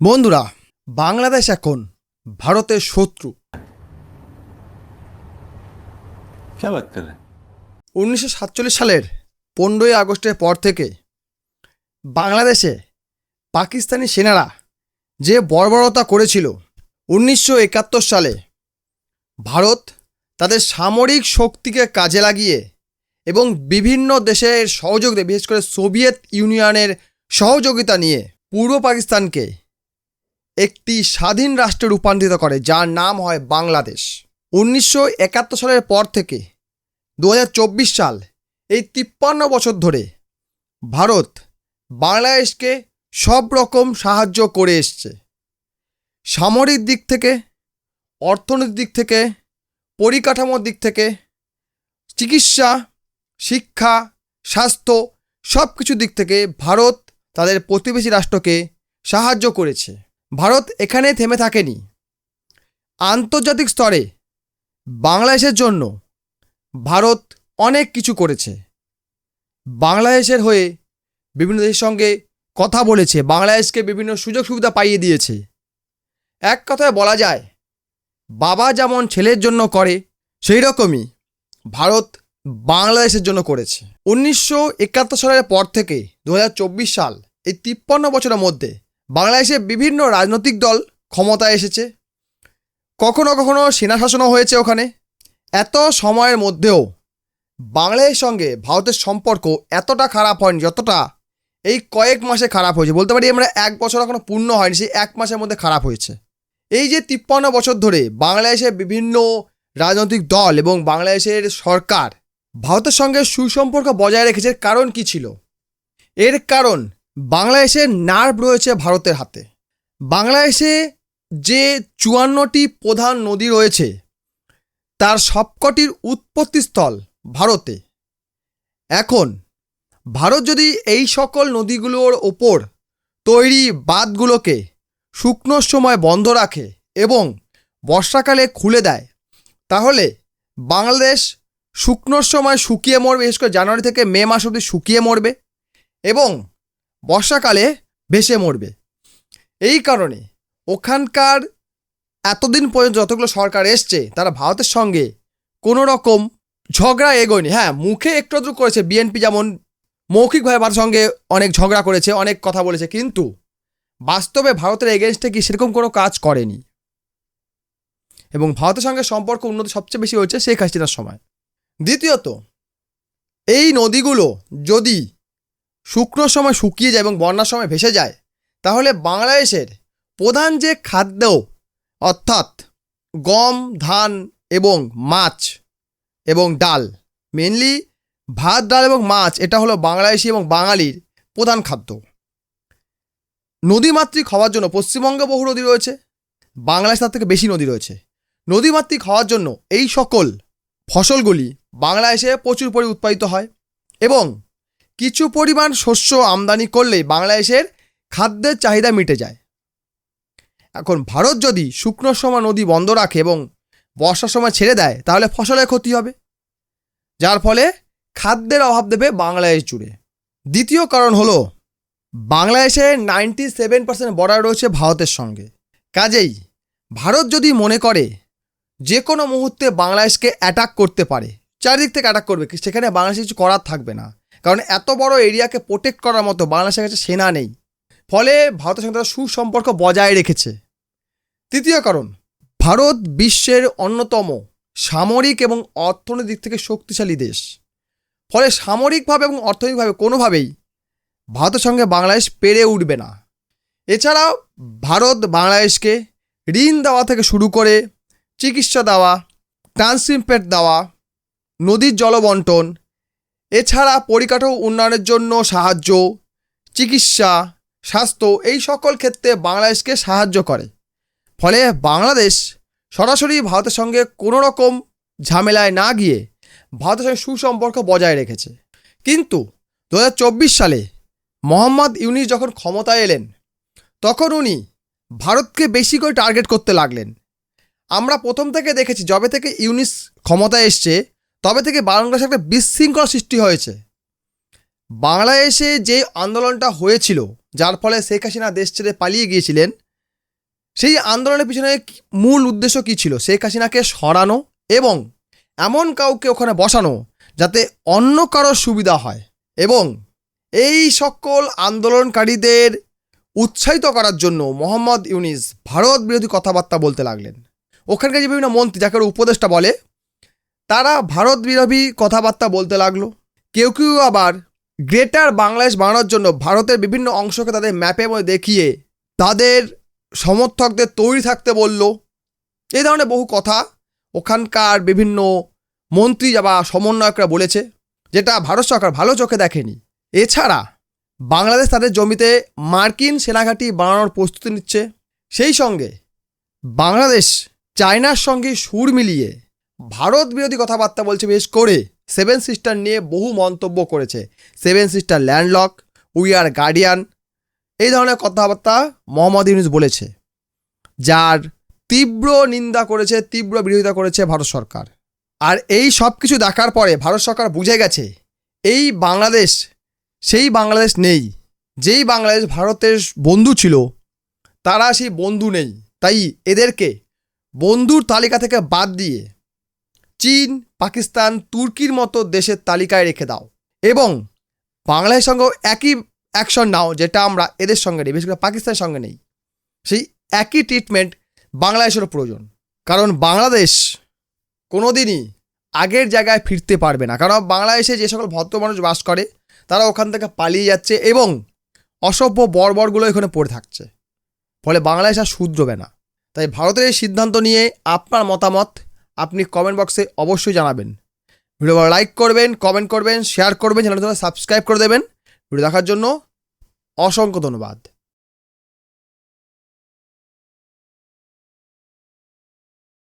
বন্ধুরা বাংলাদেশ এখন ভারতের শত্রু। উনিশশো সাতচল্লিশ সালের পনেরোই আগস্টের পর থেকে বাংলাদেশে পাকিস্তানি সেনারা যে বর্বরতা করেছিল উনিশশো একাত্তর সালে ভারত তাদের সামরিক শক্তিকে কাজে লাগিয়ে এবং বিভিন্ন দেশের সহযোগিতা বিশেষ করে সোভিয়েত ইউনিয়নের সহযোগিতা নিয়ে পূর্ব পাকিস্তানকে একটি স্বাধীন রাষ্ট্রে রূপান্তরিত করে, যার নাম হয় বাংলাদেশ। উনিশশো একাত্তর সালের পর থেকে দু হাজার চব্বিশ সাল, এই তিপ্পান্ন বছর ধরে ভারত বাংলাদেশকে সব রকম সাহায্য করে এসছে। সামরিক দিক থেকে, অর্থনৈতিক দিক থেকে, পরিকাঠামোর দিক থেকে, চিকিৎসা, শিক্ষা, স্বাস্থ্য সব কিছু দিক থেকে ভারত তাদের প্রতিবেশী রাষ্ট্রকে সাহায্য করেছে। ভারত এখানে থেমে থাকেনি। আন্তর্জাতিক স্তরে বাংলাদেশের জন্য ভারত অনেক কিছু করেছে। বাংলাদেশের হয়ে বিভিন্ন দেশের সঙ্গে কথা বলেছে, বাংলাদেশকে বিভিন্ন সুযোগ সুবিধা পাইয়ে দিয়েছে। এক কথায় বলা যায়, বাবা যেমন ছেলের জন্য করে, সেই রকমই ভারত বাংলাদেশের জন্য করেছে। উনিশশো একাত্তর সালের পর থেকে দু হাজার চব্বিশ সাল, এই তিপ্পান্ন বছরের মধ্যে বাংলাদেশে বিভিন্ন রাজনৈতিক দল ক্ষমতায় এসেছে। কখনো কখনো সেনা শাসনও হয়েছে ওখানে। এত সময়ের মধ্যেও বাংলাদেশের সঙ্গে ভারতের সম্পর্ক এতটা খারাপ হয়নি, যতটা এই কয়েক মাসে খারাপ হয়েছে। বলতে পারি আমরা এক বছর এখনও পূর্ণ হয়নি, সেই এক মাসের মধ্যে খারাপ হয়েছে। এই যে তিপ্পান্ন বছর ধরে বাংলাদেশের বিভিন্ন রাজনৈতিক দল এবং বাংলাদেশের সরকার ভারতের সঙ্গে সুসম্পর্ক বজায় রেখেছে কারণ কি ছিল? এর কারণ বাংলাদেশের নার্ভ রয়েছে ভারতের হাতে। বাংলাদেশে যে চুয়ান্নটি প্রধান নদী রয়েছে, তার সবকটির উৎপত্তিস্থল ভারতে। এখন, ভারত যদি এই সকল নদীগুলোর ওপর তৈরি বাঁধগুলোকে শুকনোর সময় বন্ধ রাখে এবং বর্ষাকালে খুলে দেয়, তাহলে বাংলাদেশ শুকনোর সময় শুকিয়ে মরবে, বিশেষ করে জানুয়ারি থেকে মে মাস অবধি শুকিয়ে মরবে এবং বর্ষাকালে ভেসে মরবে। এই কারণে ওখানকার এতদিন পর্যন্ত যতগুলো সরকার এসছে, তারা ভারতের সঙ্গে কোনো রকম ঝগড়া এগোয়নি। হ্যাঁ মুখে একটু আধটু করেছে বিএনপি যেমন মৌখিকভাবে ভারতের সঙ্গে অনেক ঝগড়া করেছে, অনেক কথা বলেছে, কিন্তু বাস্তবে ভারতের এগেনস্টে কি সেরকম কোনো কাজ করেনি। এবং ভারতের সঙ্গে সম্পর্ক উন্নতি সবচেয়ে বেশি হয়েছে শেখ হাসিনার সময়। দ্বিতীয়ত, এই নদীগুলো যদি শুকনোর সময় শুকিয়ে যায় এবং বন্যার সময় ভেসে যায়, তাহলে বাংলাদেশের প্রধান যে খাদ্য, অর্থাৎ গম, ধান এবং মাছ এবং ডাল মেনলি ভাত, ডাল এবং মাছ, এটা হলো বাংলাদেশি এবং বাঙালির প্রধান খাদ্য। নদীমাতৃক হওয়ার জন্য পশ্চিমবঙ্গে বহু নদী রয়েছে, বাংলাদেশ তার থেকে বেশি নদী রয়েছে। নদীমাতৃক হওয়ার জন্য এই সকল ফসলগুলি বাংলাদেশে প্রচুর পরি উৎপাদিত হয় এবং কিছু পরিমাণ শস্য আমদানি করলেই বাংলাদেশের খাদ্যের চাহিদা মিটে যায়। এখন ভারত যদি শুকনো সময় নদী বন্ধ রাখে এবং বর্ষার সময় ছেড়ে দেয়, তাহলে ফসলের ক্ষতি হবে। যার ফলে খাদ্যের অভাব দেবে বাংলাদেশ জুড়ে। দ্বিতীয় কারণ হলো বাংলাদেশের নাইনটি সেভেন পার্সেন্ট বর্ডার রয়েছে ভারতের সঙ্গে। কাজেই ভারত যদি মনে করে যে কোনো মুহূর্তে বাংলাদেশকে অ্যাটাক করতে পারে, চারিদিক থেকে অ্যাটাক করবে, সেখানে বাংলাদেশে কিছু করার থাকবে না। কারণ এত বড় এরিয়াকে প্রোটেক্ট করার মতো বাংলাদেশের কাছে সেনা নেই। ফলে ভারতের সঙ্গে তারা সুসম্পর্ক বজায় রেখেছে। তৃতীয় কারণ, ভারত বিশ্বের অন্যতম সামরিক এবং অর্থনৈতিক দিক থেকে শক্তিশালী দেশ। ফলে সামরিকভাবে এবং অর্থনৈতিকভাবে কোনোভাবেই ভারতের সঙ্গে বাংলাদেশ পেরে উঠবে না। এছাড়াও ভারত বাংলাদেশকে ঋণ দেওয়া থেকে শুরু করে চিকিৎসা দেওয়া ট্রান্সিমপেট দেওয়া, নদীর জলবন্টন এছাড়া পরিকাঠামো উন্নয়নের জন্য সাহায্য, চিকিৎসা, স্বাস্থ্য এই সকল ক্ষেত্রে বাংলাদেশকে সাহায্য করে। ফলে বাংলাদেশ সরাসরি ভারতের সঙ্গে কোনো রকম ঝামেলায় না গিয়ে ভারতের সঙ্গে সুসম্পর্ক বজায় রেখেছে। কিন্তু দু হাজার চব্বিশ সালে মোহাম্মদ ইউনিস যখন ক্ষমতায় এলেন, তখন উনি ভারতকে বেশি করে টার্গেট করতে লাগলেন। আমরা প্রথম থেকে দেখেছি, যবে থেকে ইউনিস ক্ষমতায় এসছে তবে থেকে বাংলাদেশে একটা বিশৃঙ্খলা সৃষ্টি হয়েছে। বাংলাদেশে যে আন্দোলনটা হয়েছিল, যার ফলে শেখ হাসিনা দেশ ছেড়ে পালিয়ে গিয়েছিলেন, সেই আন্দোলনের পিছনে মূল উদ্দেশ্য কী ছিল? শেখ হাসিনাকে সরানো এবং এমন কাউকে ওখানে বসানো যাতে অন্য কারোর সুবিধা হয় এবং এই সকল আন্দোলনকারীদের উৎসাহিত করার জন্য মোহাম্মদ ইউনিস ভারত বিরোধী কথাবার্তা বলতে লাগলেন। ওখানকার যে বিভিন্ন মন্ত্রী, যাকে উপদেষ্টা বলে তারা ভারত বিরোধী কথাবার্তা বলতে লাগল। কেউ কেউ আবার গ্রেটার বাংলাদেশ বানানোর জন্য ভারতের বিভিন্ন অংশকে তাদের ম্যাপে দেখিয়ে তাদের সমর্থকদের তৈরি থাকতে বলল। এই ধরনের বহু কথা ওখানকার বিভিন্ন মন্ত্রী বা সমন্বয়করা বলেছে, যেটা ভারত সরকার ভালো চোখে দেখেনি। এছাড়া বাংলাদেশ তাদের জমিতে মার্কিন সেনাঘাঁটি বানানোর প্রস্তুতি নিচ্ছে। সেই সঙ্গে বাংলাদেশ চায়নার সঙ্গে সুর মিলিয়ে ভারত বিরোধী কথাবার্তা বলছে বেশ করে। সেভেন সিস্টার নিয়ে বহু মন্তব্য করেছে। Seven sister landlock we are guardian এই ধরনের কথাবার্তা মোহাম্মদ ইউনুস বলেছে, যার তীব্র নিন্দা করেছে, তীব্র বিরোধিতা করেছে ভারত সরকার। আর এই সব কিছু দেখার পরে ভারত সরকার বুঝে গেছে, এই বাংলাদেশ, সেই বাংলাদেশ নেই। যেই বাংলাদেশ ভারতের বন্ধু ছিল, তারা সেই বন্ধু নেই। তাই এদেরকে বন্ধুর তালিকা থেকে বাদ দিয়ে চীন, পাকিস্তান, তুর্কির মতো দেশের তালিকায় রেখে দাও। এবং বাংলাদেশের সঙ্গেও একই অ্যাকশন নাও, যেটা আমরা এদের সঙ্গে নেই, বিশেষ করে পাকিস্তানের সঙ্গে নেই। সেই একই ট্রিটমেন্ট বাংলাদেশেরও প্রয়োজন। কারণ বাংলাদেশ কোনোদিনই আগের জায়গায় ফিরতে পারবে না। কারণ বাংলাদেশে যে সকল ভদ্র মানুষ বাস করে, তারা ওখান থেকে পালিয়ে যাচ্ছে এবং অসভ্য বর্বরগুলো এখানে পড়ে থাকছে। ফলে বাংলাদেশ আর শুধরবে না। তাই ভারতের এই সিদ্ধান্ত নিয়ে আপনার মতামত আপনি কমেন্ট বক্সে অবশ্যই জানাবেন। ভিডিও লাইক করবেন কমেন্ট করবেন শেয়ার করবেন চ্যানেলটা সাবস্ক্রাইব করে দেবেন। ভিডিও দেখার জন্য অসংখ্য ধন্যবাদ।